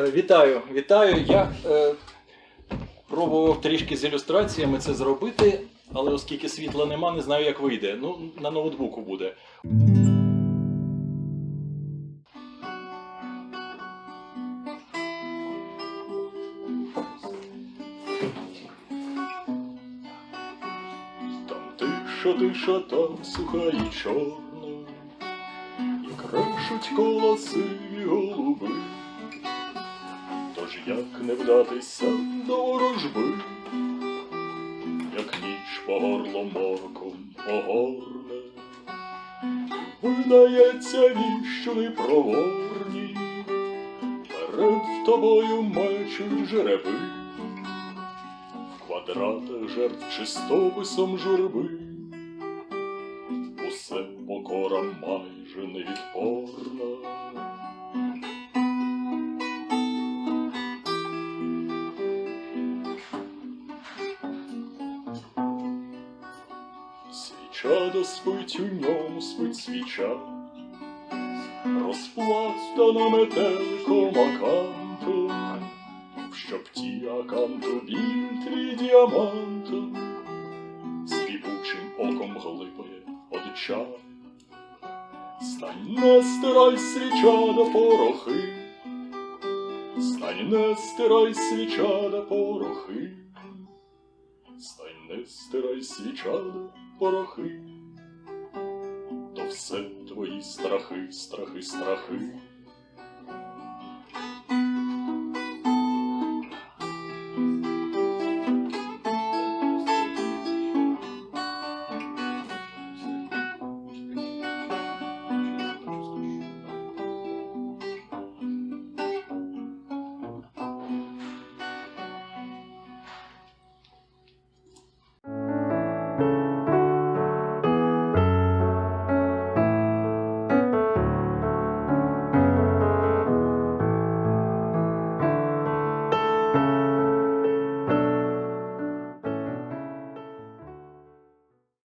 Е, Вітаю, вітаю. Я е, пробував трішки з ілюстраціями це зробити, але оскільки світла нема, не знаю, як вийде. Ну, на ноутбуку буде. Там тиша, тиша, там суха і чорна, і крашуть колоси голуби. Тож як не вдатися до ворожби, як ніч по горло морком огорне, видається віщуни проворні, перед тобою мечуть жереби, в квадратах жертв чистописом журби, усе покора майже невідпорна. Свіча доспить у ньому спить свіча, розпластана метеликом акантом, в щопті аканту біль діамантом, співучим оком глипає од чаю. Стань не стирай свіча до порохи, стань не стирай свіча до порохи. Стань не стирай свічада порохи, то все твої страхи, страхи, страхи.